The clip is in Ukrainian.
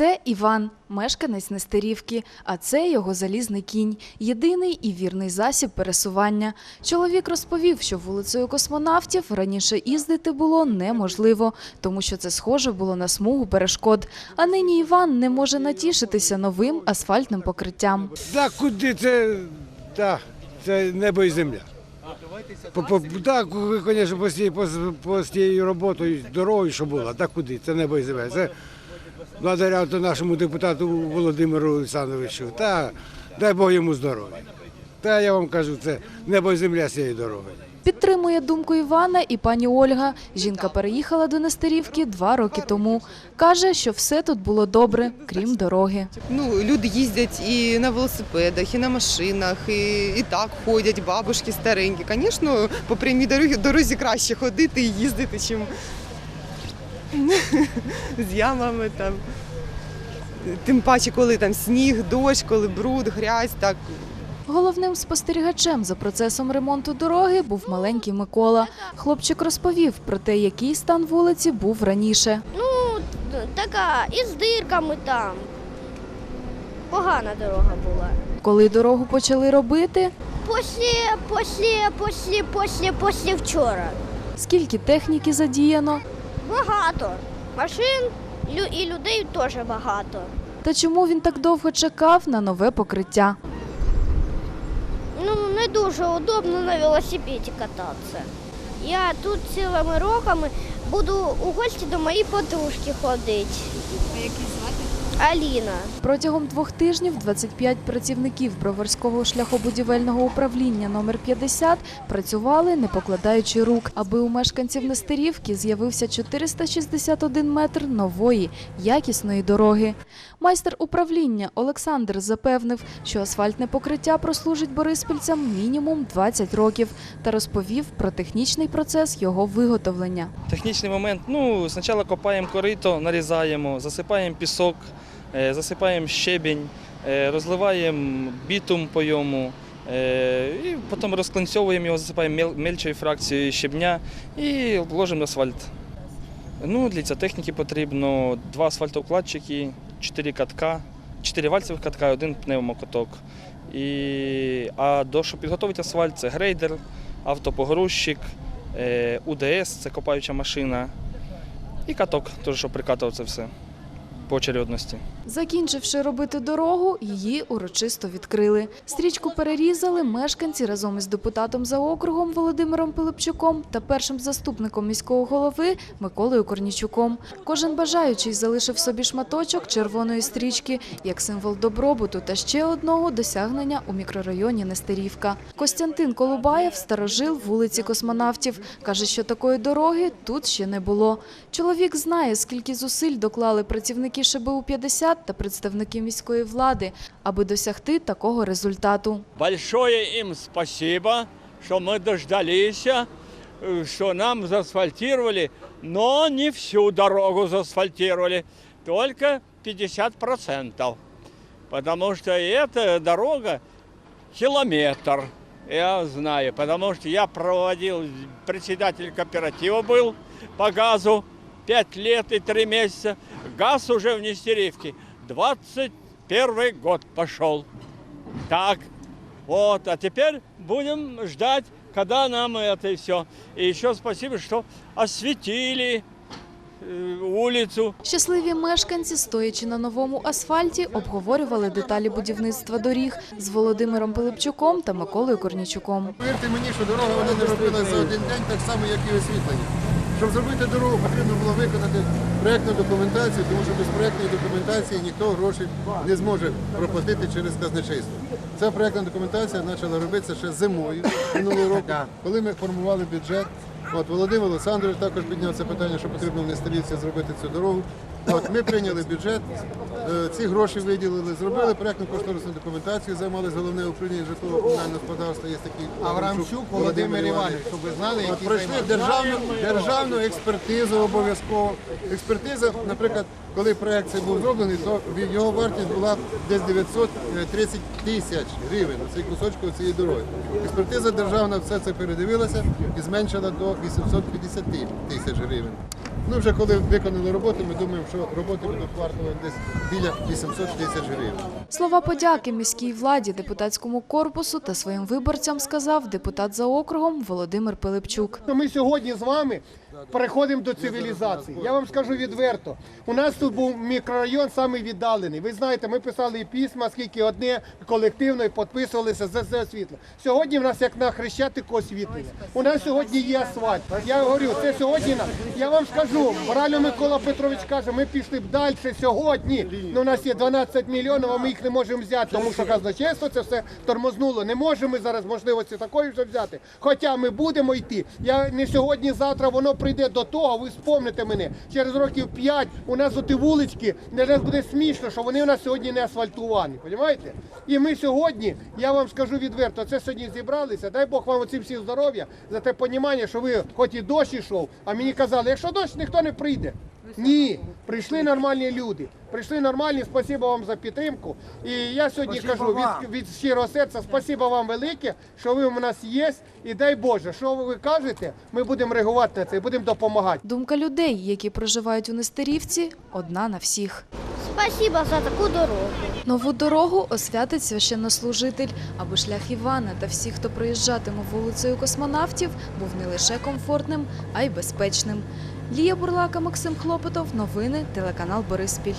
Це Іван, мешканець Нестерівки, а це його залізний кінь, єдиний і вірний засіб пересування. Чоловік розповів, що вулицею космонавтів раніше їздити було неможливо, тому що це схоже було на смугу перешкод. А нині Іван не може натішитися новим асфальтним покриттям. Так куди це, так, це небо і земля. Так, звісно, по, тією роботою, дорогою, що була, так куди, це небо і земля. Благодаря нашому депутату Володимиру Олександровичу. Та дай Бог йому здоров'я. Та я вам кажу, це небо і земля з цієї дороги. Підтримує думку Івана і пані Ольга. Жінка переїхала до Нестерівки два роки тому. Каже, що все тут було добре, крім дороги. Ну, люди їздять і на велосипедах, і на машинах, і, і так ходять, бабушки старенькі. Звісно, по прямій дорозі, дорозі краще ходити і їздити, чим з ямами там. Тим паче, коли там сніг, дощ, коли бруд, грязь, так Головним спостерігачем за процесом ремонту дороги був маленький Микола. Хлопчик розповів про те, який стан вулиці був раніше. Ну, така, і з дирками там. Погана дорога була. Коли дорогу почали робити, Після, після, після, після, після вчора. скільки техніки задіяно, Багато. Машин і людей теж багато. та чому він так довго чекав на нове покриття. Ну, не дуже удобно на велосипеді кататися. Я тут цілими роками буду у гості до моєї подружки ходити. А як звати? Аліна. Протягом двох тижнів 25 працівників Броварського шляхобудівельного управління номер 50 працювали, не покладаючи рук, аби у мешканців Нестерівки з'явився 461 метр нової, якісної дороги. Майстер управління Олександр запевнив, що асфальтне покриття прослужить бориспільцям мінімум 20 років та розповів про технічний процес його виготовлення. Технічний момент. Ну, спочатку копаємо корито, нарізаємо, засипаємо пісок, засипаємо щебінь, е, розливаємо бітум по йому, е, і потім розклинцьовуємо його, засипаємо мельчою фракцією щебня і ложимо асфальт. Ну, для цієї техніки потрібно два асфальтоукладчики, чотири катка, чотири вальцевих катка і один пневмокаток. І, а до щоб підготувати асфальт, це грейдер, автопогрузчик, е, УДС це копаюча машина, і каток, теж, щоб прикатував це все по очередності. Закінчивши робити дорогу, її урочисто відкрили. Стрічку перерізали мешканці разом із депутатом за округом Володимиром Пилипчуком та першим заступником міського голови Миколою Корнічуком. Кожен бажаючий залишив собі шматочок червоної стрічки як символ добробуту та ще одного досягнення у мікрорайоні Нестерівка. Костянтин Колубаєв старожил вулиці космонавтів. Каже, що такої дороги тут ще не було. Чоловік знає, скільки зусиль доклали працівники ШБУ 50 та представники міської влади, аби досягти такого результату. Большое им спасибо, что мы дождались, э, что нам заасфальтировали, но не всю дорогу заасфальтировали, только 50%. Потому что эта дорога километр, я знаю, потому что я проводил, председатель кооператива был по газу 5 лет и 3 месяца. Газ уже в Нестеривке 21 год пошел. Так, вот, а теперь будем ждать, когда нам это все. И еще спасибо, что осветили э, улицу. Щасливі мешканці, стоячи на новому асфальті, обговорювали деталі будівництва доріг з Володимиром Пилипчуком та Миколою Корнічуком. Повірте мені, що дорога вона не робилася за один день, так само, як і освітлення. Щоб зробити дорогу, потрібно було виконати проєктну документацію, тому що без проєктної документації ніхто грошей не зможе проплатити через казначейство. Ця проєктна документація почала робитися ще зимою минулого року, коли ми формували бюджет. От Володимир Олександрович також підняв це питання, що потрібно в Нестерівці зробити цю дорогу. От ми прийняли бюджет, е, ці гроші виділили, зробили проєктну кошторисну документацію, займалися головне управління житлово-комунального господарства. Є такий Аврамчук Володимир Іванович, щоб ви знали, які пройшли державну, державну експертизу обов'язково. Експертиза, наприклад, коли проект цей був зроблений, то його вартість була десь 930 тисяч гривень цей кусочку цієї дороги. Експертиза державна все це передивилася і зменшила до 850 тисяч гривень. Ну вже коли виконали роботу, ми думаємо, що роботи будуть вартувати десь біля 800 тисяч гривень. Слова подяки міській владі, депутатському корпусу та своїм виборцям сказав депутат за округом Володимир Пилипчук. Ми сьогодні з вами переходимо до цивілізації. Я вам скажу відверто. У нас тут був мікрорайон самий віддалений. Ви знаєте, ми писали письма, скільки одне колективно і підписувалися за це світло. Сьогодні в нас як на хрещатику освітлення. У нас сьогодні є асфальт. Я говорю, це сьогодні на- я вам скажу. Морально Микола Петрович каже, ми пішли б далі сьогодні. Ну, у нас є 12 мільйонів, а ми їх не можемо взяти, тому що казначейство це все тормознуло. Не можемо ми зараз можливості такої вже взяти. Хоча ми будемо йти. Я не сьогодні, завтра воно прийде до того. Ви спомните мене. Через років 5 у нас оті вулички, не раз буде смішно, що вони у нас сьогодні не асфальтовані. Розумієте? І ми сьогодні, я вам скажу відверто, це сьогодні зібралися. Дай Бог вам оці всі здоров'я за те понімання, що ви хоч і дощ ішов, а мені казали, якщо дощ, ніхто не прийде. Ні, прийшли нормальні люди. Прийшли нормальні, спасибо вам за підтримку. І я сьогодні кажу від, від щирого серця, спасибо вам велике, що ви у нас є. І дай Боже, що ви кажете, ми будемо реагувати на це і будемо допомагати. Думка людей, які проживають у Нестерівці, одна на всіх. Спасибо за таку дорогу. Нову дорогу освятить священнослужитель, аби шлях Івана та всіх, хто проїжджатиме вулицею космонавтів, був не лише комфортним, а й безпечним. Лія Бурлака, Максим Хлопотов. Новини телеканал Бориспіль.